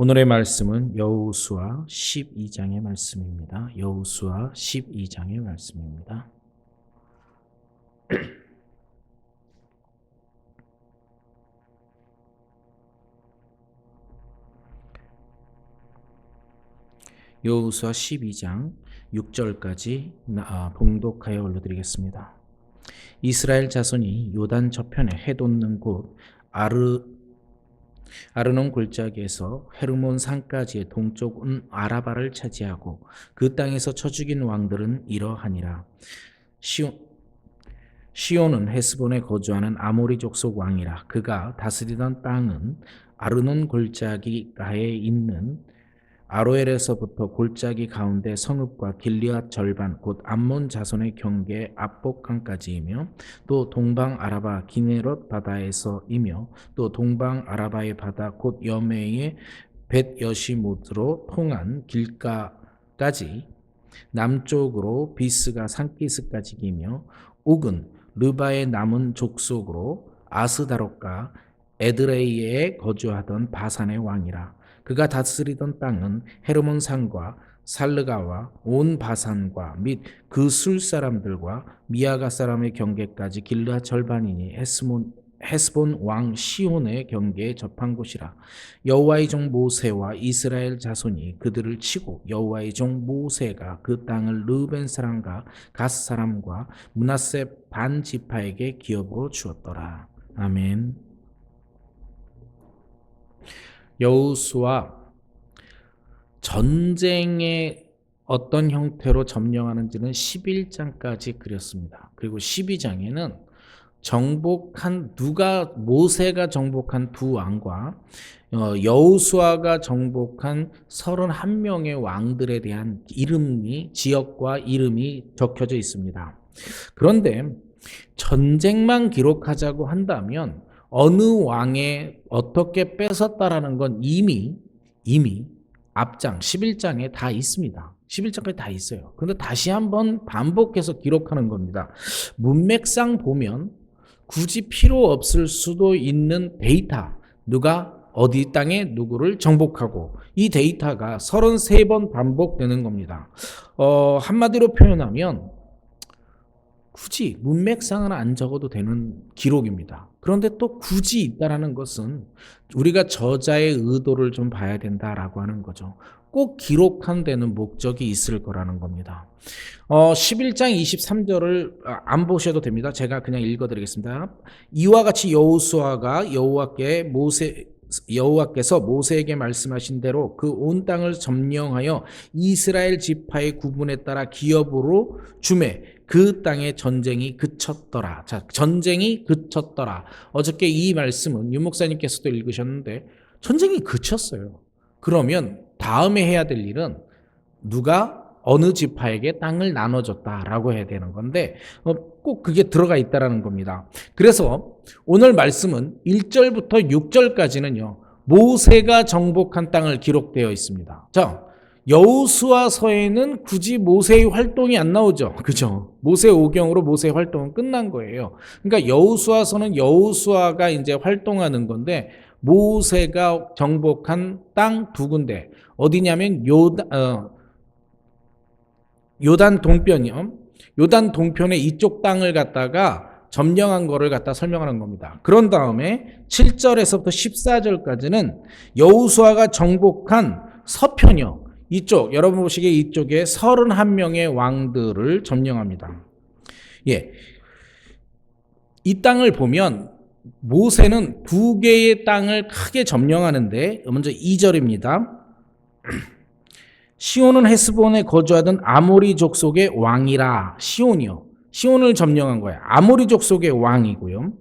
오늘의 말씀은 여호수아 12장의 말씀입니다. 여호수아 12장의 말씀입니다. 여호수아 12장 6절까지 아, 봉독하여 올려드리겠습니다. 이스라엘 자손이 요단 저편에 해돋는 곳 아르 아르논 골짜기에서 헤르몬 산까지의 동쪽은 아라바를 차지하고 그 땅에서 쳐 죽인 왕들은 이러하니라. 시온 시온은 헤스본에 거주하는 아모리 족 속 왕이라 그가 다스리던 땅은 아르논 골짜기 가에 있는 아로엘에서부터 골짜기 가운데 성읍과 길리앗 절반 곧 암몬 자손의 경계 압복강까지이며 또 동방 아라바 기네롯 바다에서이며 또 동방 아라바의 바다 곧 여메의 벳 여시못으로 통한 길가까지 남쪽으로 비스가 산기스까지이며 옥은 르바의 남은 족속으로 아스다롯과 에드레이에 거주하던 바산의 왕이라 그가 다스리던 땅은 헤르몬 산과 살르가와 온 바산과 및 그 술 사람들과 미아가 사람의 경계까지 길라 절반이니 헤스몬 헤스본 왕 시온의 경계에 접한 곳이라 여호와의 종 모세와 이스라엘 자손이 그들을 치고 여호와의 종 모세가 그 땅을 르벤 사람과 갓 사람과 문하세 반 지파에게 기업으로 주었더라 아멘. 여우수와 전쟁의 어떤 형태로 점령하는지는 11장까지 그렸습니다. 그리고 12장에는 정복한 누가 모세가 정복한 두 왕과 어, 여우수아가 정복한 31명의 왕들에 대한 이름이 지역과 이름이 적혀져 있습니다. 그런데 전쟁만 기록하자고 한다면 어느 왕에 어떻게 뺏었다라는 건 이미 이미 앞장 11장에 다 있습니다. 11장까지 다 있어요. 근데 다시 한번 반복해서 기록하는 겁니다. 문맥상 보면 굳이 필요 없을 수도 있는 데이터 누가 어디 땅에 누구를 정복하고 이 데이터가 33번 반복되는 겁니다. 어, 한마디로 표현하면 굳이 문맥상은 안 적어도 되는 기록입니다. 그런데 또 굳이 있다라는 것은 우리가 저자의 의도를 좀 봐야 된다라고 하는 거죠. 꼭 기록한 데는 목적이 있을 거라는 겁니다. 어, 11장 23절을 안 보셔도 됩니다. 제가 그냥 읽어드리겠습니다. 이와 같이 여호수아가 여호와께 모세 여호와께서 모세에게 말씀하신 대로 그 온 땅을 점령하여 이스라엘 지파의 구분에 따라 기업으로 주매 그 땅의 전쟁이 그쳤더라. 자, 전쟁이 그쳤더라. 어저께 이 말씀은 유 목사님께서도 읽으셨는데 전쟁이 그쳤어요. 그러면 다음에 해야 될 일은 누가 어느 지파에게 땅을 나눠줬다라고 해야 되는 건데 어, 꼭 그게 들어가 있다라는 겁니다. 그래서 오늘 말씀은 1절부터 6절까지는요. 모세가 정복한 땅을 기록되어 있습니다. 자, 여우수아서에는 굳이 모세의 활동이 안 나오죠. 그죠? 모세 오경으로 모세 활동은 끝난 거예요. 그러니까 여우수아서는 여우수아가 이제 활동하는 건데 모세가 정복한 땅 두 군데 어디냐면 요단 어, 요단 동편이요. 요단 동편의 이쪽 땅을 갖다가 점령한 거를 갖다 설명하는 겁니다. 그런 다음에 7절에서부터 14절까지는 여우수아가 정복한 서편이요. 이쪽 여러분 보시기에 이쪽에 31명의 왕들을 점령합니다. 예. 이 땅을 보면 모세는 두 개의 땅을 크게 점령하는데 먼저 2절입니다. 시온은 헤스본에 거주하던 아모리 족 속의 왕이라 시온이요. 시온을 점령한 거예요. 아모리 족 속의 왕이고요.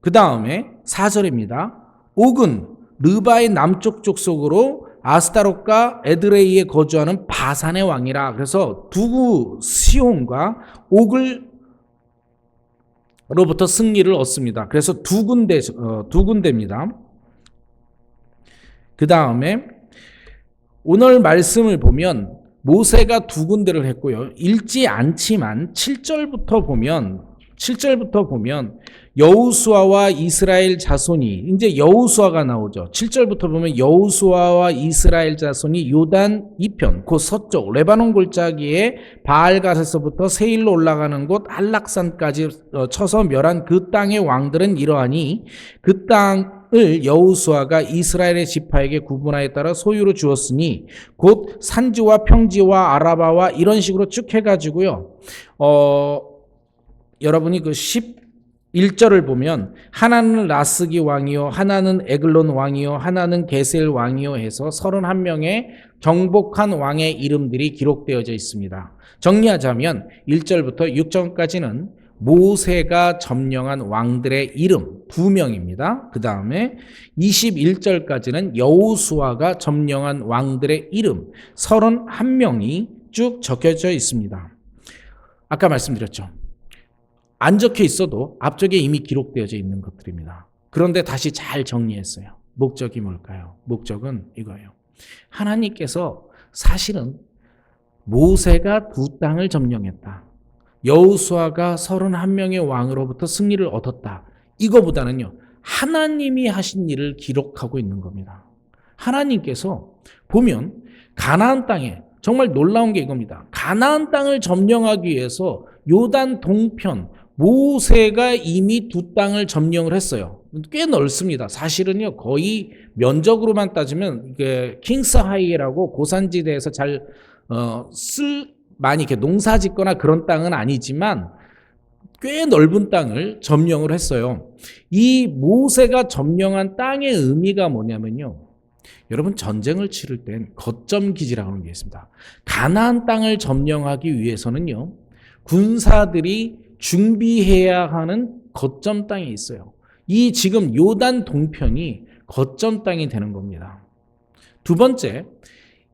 그 다음에 4절입니다. 옥은 르바의 남쪽 족속으로 아스타롯과 에드레이에 거주하는 바산의 왕이라 그래서 두구 시온과 옥을 로부터 승리를 얻습니다. 그래서 두 군데 어, 두 군데입니다. 그 다음에 오늘 말씀을 보면 모세가 두 군데를 했고요. 읽지 않지만 7절부터 보면 7절부터 보면 여우수아와 이스라엘 자손이 이제 여우수아가 나오죠. 7절부터 보면 여우수아와 이스라엘 자손이 요단 이편 그 서쪽 레바논 골짜기에 바알갓에서부터 세일로 올라가는 곳 한락산까지 어, 쳐서 멸한 그 땅의 왕들은 이러하니 그 땅을 여우수아가 이스라엘의 지파에게 구분하에 따라 소유로 주었으니 곧 산지와 평지와 아라바와 이런 식으로 쭉 해가지고요. 어 여러분이 그 11절을 보면 하나는 라스기 왕이요 하나는 에글론 왕이요 하나는 게셀 왕이요 해서 31명의 정복한 왕의 이름들이 기록되어져 있습니다. 정리하자면 1절부터 6절까지는 모세가 점령한 왕들의 이름 두 명입니다. 그 다음에 21절까지는 여우수아가 점령한 왕들의 이름 31명이 쭉 적혀져 있습니다. 아까 말씀드렸죠. 안 적혀 있어도 앞쪽에 이미 기록되어져 있는 것들입니다. 그런데 다시 잘 정리했어요. 목적이 뭘까요? 목적은 이거예요. 하나님께서 사실은 모세가 두 땅을 점령했다. 여우수아가 31명의 왕으로부터 승리를 얻었다. 이거보다는요. 하나님이 하신 일을 기록하고 있는 겁니다. 하나님께서 보면 가나안 땅에 정말 놀라운 게 이겁니다. 가나안 땅을 점령하기 위해서 요단 동편 모세가 이미 두 땅을 점령을 했어요. 꽤 넓습니다. 사실은요, 거의 면적으로만 따지면 이게 킹스 하이라고 고산지대에서 잘 어, 쓸 많이 이렇게 농사 짓거나 그런 땅은 아니지만 꽤 넓은 땅을 점령을 했어요. 이 모세가 점령한 땅의 의미가 뭐냐면요. 여러분 전쟁을 치를 땐 거점 기지라고 하는 게 있습니다. 가나안 땅을 점령하기 위해서는요. 군사들이 준비해야 하는 거점 땅이 있어요. 이 지금 요단 동편이 거점 땅이 되는 겁니다. 두 번째,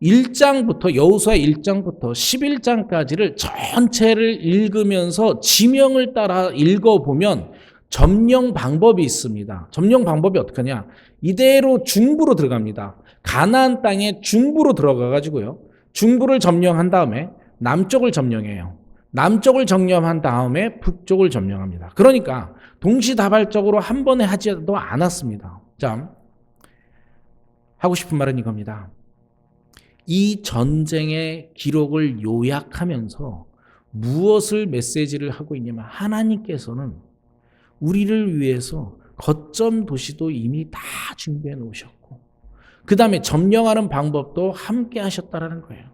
1장부터 여호수아 1장부터 11장까지를 전체를 읽으면서 지명을 따라 읽어 보면 점령 방법이 있습니다. 점령 방법이 어떻게 하냐? 이대로 중부로 들어갑니다. 가나안 땅에 중부로 들어가 가지고요. 중부를 점령한 다음에 남쪽을 점령해요. 남쪽을 점령한 다음에 북쪽을 점령합니다. 그러니까 동시다발적으로 한 번에 하지도 않았습니다. 자, 하고 싶은 말은 이겁니다. 이 전쟁의 기록을 요약하면서 무엇을 메시지를 하고 있냐면 하나님께서는 우리를 위해서 거점 도시도 이미 다 준비해 놓으셨고 그 다음에 점령하는 방법도 함께 하셨다라는 거예요.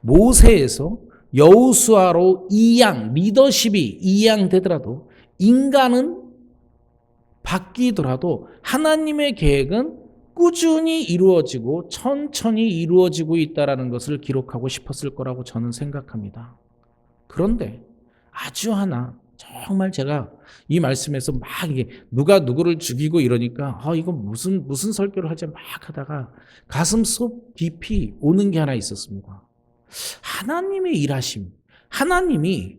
모세에서 여우수아로 이양 리더십이 이양 되더라도 인간은 바뀌더라도 하나님의 계획은 꾸준히 이루어지고 천천히 이루어지고 있다라는 것을 기록하고 싶었을 거라고 저는 생각합니다. 그런데 아주 하나 정말 제가 이 말씀에서 막 이게 누가 누구를 죽이고 이러니까 아 이거 무슨 무슨 설교를 하지 막 하다가 가슴 속 깊이 오는 게 하나 있었습니다. 하나님의 일하심, 하나님이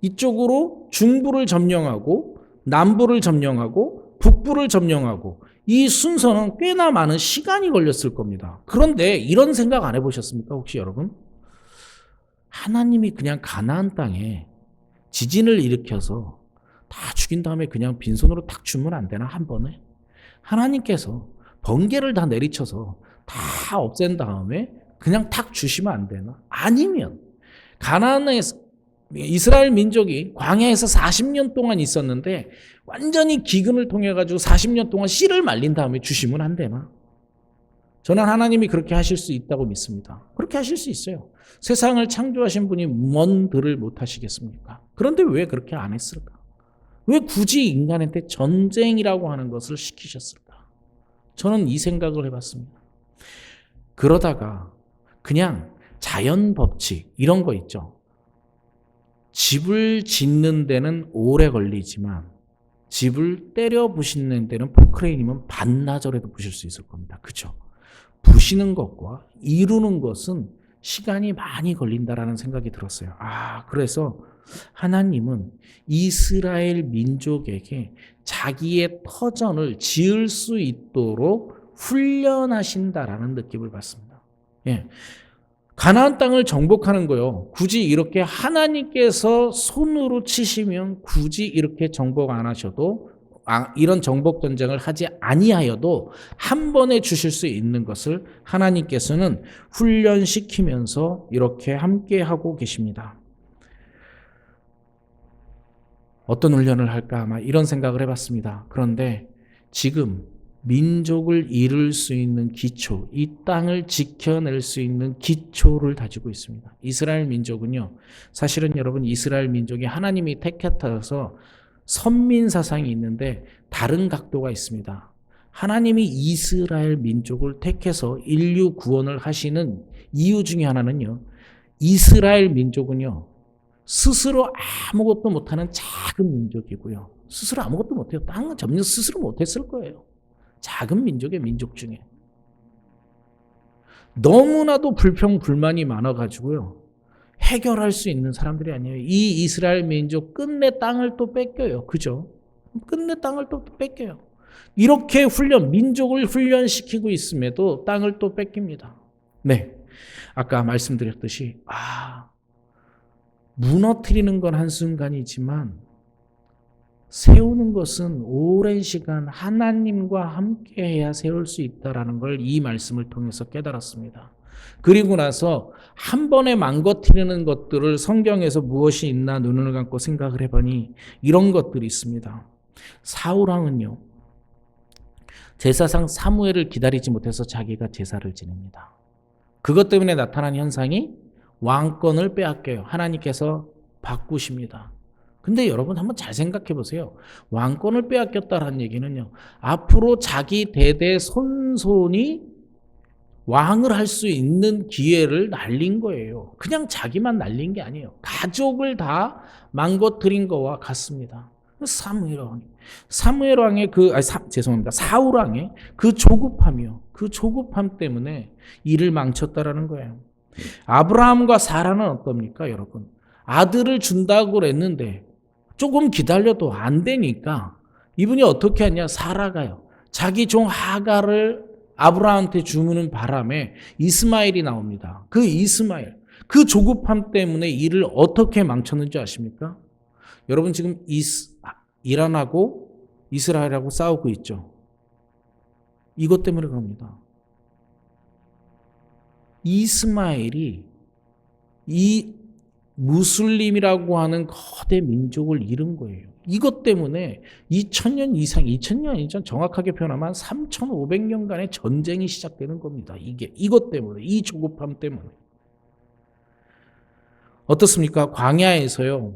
이쪽으로 중부를 점령하고 남부를 점령하고 북부를 점령하고 이 순서는 꽤나 많은 시간이 걸렸을 겁니다. 그런데 이런 생각 안 해보셨습니까? 혹시 여러분? 하나님이 그냥 가나안 땅에 지진을 일으켜서 다 죽인 다음에 그냥 빈손으로 탁 주면 안 되나 한 번에? 하나님께서 번개를 다 내리쳐서 다 없앤 다음에 그냥 탁 주시면 안 되나? 아니면 가나안에서 이스라엘 민족이 광야에서 40년 동안 있었는데 완전히 기근을 통해 가지고 40년 동안 씨를 말린 다음에 주시면 안 되나? 저는 하나님이 그렇게 하실 수 있다고 믿습니다. 그렇게 하실 수 있어요. 세상을 창조하신 분이 뭔 들을 못 하시겠습니까? 그런데 왜 그렇게 안 했을까? 왜 굳이 인간한테 전쟁이라고 하는 것을 시키셨을까? 저는 이 생각을 해봤습니다. 그러다가 그냥 자연 법칙 이런 거 있죠. 집을 짓는 데는 오래 걸리지만 집을 때려 부시는 데는 포크레인이면 반나절에도 부실 수 있을 겁니다. 그죠? 부시는 것과 이루는 것은 시간이 많이 걸린다라는 생각이 들었어요. 아, 그래서 하나님은 이스라엘 민족에게 자기의 터전을 지을 수 있도록 훈련하신다라는 느낌을 받습니다. 예. 가나안 땅을 정복하는 거요. 굳이 이렇게 하나님께서 손으로 치시면 굳이 이렇게 정복 안 하셔도 아, 이런 정복 전쟁을 하지 아니하여도 한 번에 주실 수 있는 것을 하나님께서는 훈련시키면서 이렇게 함께 하고 계십니다. 어떤 훈련을 할까 아마 이런 생각을 해봤습니다. 그런데 지금 민족을 이룰 수 있는 기초, 이 땅을 지켜낼 수 있는 기초를 다지고 있습니다. 이스라엘 민족은요, 사실은 여러분 이스라엘 민족이 하나님이 택했다서 선민 사상이 있는데 다른 각도가 있습니다. 하나님이 이스라엘 민족을 택해서 인류 구원을 하시는 이유 중에 하나는요, 이스라엘 민족은요, 스스로 아무것도 못하는 작은 민족이고요. 스스로 아무것도 못해요. 땅은 점령 스스로 못했을 거예요. 작은 민족의 민족 중에. 너무나도 불평, 불만이 많아 가지고요. 해결할 수 있는 사람들이 아니에요. 이 이스라엘 민족 끝내 땅을 또 뺏겨요. 그죠? 끝내 땅을 또 뺏겨요. 이렇게 훈련, 민족을 훈련시키고 있음에도 땅을 또 뺏깁니다. 네. 아까 말씀드렸듯이, 아, 무너뜨리는 건 한순간이지만, 세우는 것은 오랜 시간 하나님과 함께 해야 세울 수 있다라는 걸 이 말씀을 통해서 깨달았습니다. 그리고 나서 한 번에 망가뜨리는 것들을 성경에서 무엇이 있나 눈을 감고 생각을 해보니 이런 것들이 있습니다. 사울왕은요, 제사상 사무엘을 기다리지 못해서 자기가 제사를 지냅니다. 그것 때문에 나타난 현상이 왕권을 빼앗겨요. 하나님께서 바꾸십니다. 근데 여러분 한번 잘 생각해 보세요. 왕권을 빼앗겼다라는 얘기는요. 앞으로 자기 대대 손손이 왕을 할 수 있는 기회를 날린 거예요. 그냥 자기만 날린 게 아니에요. 가족을 다 망가뜨린 거와 같습니다. 사무엘 왕, 사무엘 왕의 그, 아니, 사, 죄송합니다. 사울 왕의 그 조급함이요. 그 조급함 때문에 일을 망쳤다라는 거예요. 아브라함과 사라는 어떻습니까, 여러분? 아들을 준다고 그랬는데 조금 기다려도 안 되니까 이분이 어떻게 하냐? 살아가요. 자기 종 하가를 아브라함한테 주무는 바람에 이스마엘이 나옵니다. 그 이스마엘, 그 조급함 때문에 일을 어떻게 망쳤는지 아십니까? 여러분 지금 이스, 이란하고 이스라엘하고 싸우고 있죠. 이것 때문에 그럽니다. 이스마엘이 이 무슬림이라고 하는 거대 민족을 잃은 거예요. 이것 때문에 2000년 이상, 2000년 이전 정확하게 표현하면 3500년간의 전쟁이 시작되는 겁니다. 이게 이것 때문에 이 조급함 때문에 어떻습니까? 광야에서요.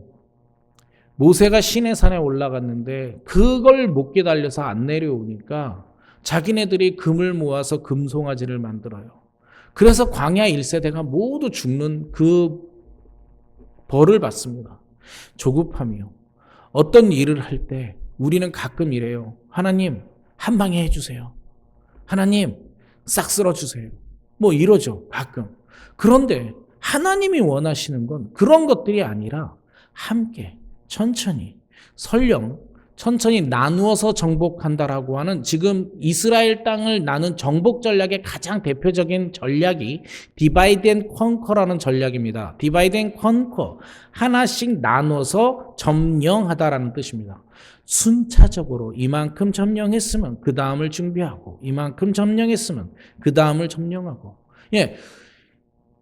모세가 신의 산에 올라갔는데 그걸 못 기다려서 안 내려오니까 자기네들이 금을 모아서 금송아지를 만들어요. 그래서 광야 1세대가 모두 죽는 그 벌을 받습니다. 조급함이요. 어떤 일을 할 때 우리는 가끔 이래요. 하나님, 한 방에 해주세요. 하나님, 싹 쓸어주세요. 뭐 이러죠. 가끔. 그런데 하나님이 원하시는 건 그런 것들이 아니라 함께, 천천히, 설령 천천히 나누어서 정복한다라고 하는 지금 이스라엘 땅을 나눈 정복 전략의 가장 대표적인 전략이 디바이드 앤 컨커라는 전략입니다. 디바이드 앤 컨커. 하나씩 나눠서 점령하다라는 뜻입니다. 순차적으로 이만큼 점령했으면 그 다음을 준비하고 이만큼 점령했으면 그 다음을 점령하고 예.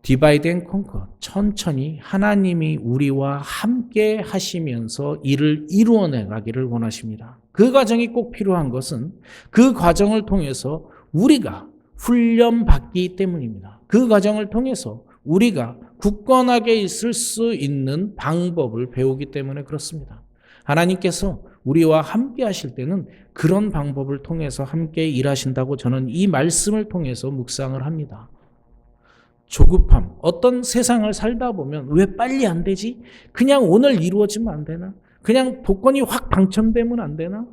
디바이드 앤 컨커 천천히 하나님이 우리와 함께 하시면서 일을 이루어내 가기를 원하십니다. 그 과정이 꼭 필요한 것은 그 과정을 통해서 우리가 훈련받기 때문입니다. 그 과정을 통해서 우리가 굳건하게 있을 수 있는 방법을 배우기 때문에 그렇습니다. 하나님께서 우리와 함께 하실 때는 그런 방법을 통해서 함께 일하신다고 저는 이 말씀을 통해서 묵상을 합니다. 조급함, 어떤 세상을 살다 보면 왜 빨리 안 되지? 그냥 오늘 이루어지면 안 되나? 그냥 복권이 확 당첨되면 안 되나?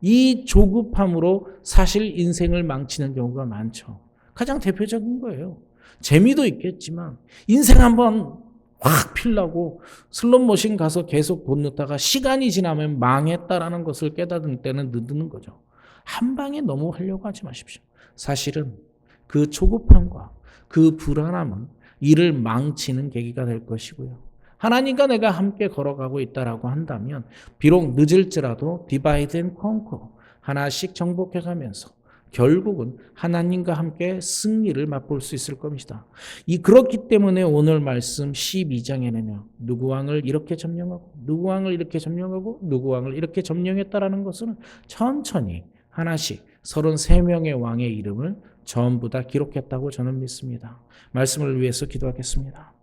이 조급함으로 사실 인생을 망치는 경우가 많죠. 가장 대표적인 거예요. 재미도 있겠지만 인생 한번 확 필라고 슬롯머신 가서 계속 돈 넣다가 시간이 지나면 망했다라는 것을 깨닫는 때는 늦는 거죠. 한 방에 너무 하려고 하지 마십시오. 사실은 그 조급함과 그 불안함은 일을 망치는 계기가 될 것이고요. 하나님과 내가 함께 걸어가고 있다라고 한다면 비록 늦을지라도 디바이드 앤 컨커 하나씩 정복해 가면서 결국은 하나님과 함께 승리를 맛볼 수 있을 것이다. 이 그렇기 때문에 오늘 말씀 12장에는요. 누구 왕을 이렇게 점령하고 누구 왕을 이렇게 점령하고 누구 왕을 이렇게 점령했다라는 것은 천천히 하나씩 33명의 왕의 이름을 전부 다 기록했다고 저는 믿습니다. 말씀을 위해서 기도하겠습니다.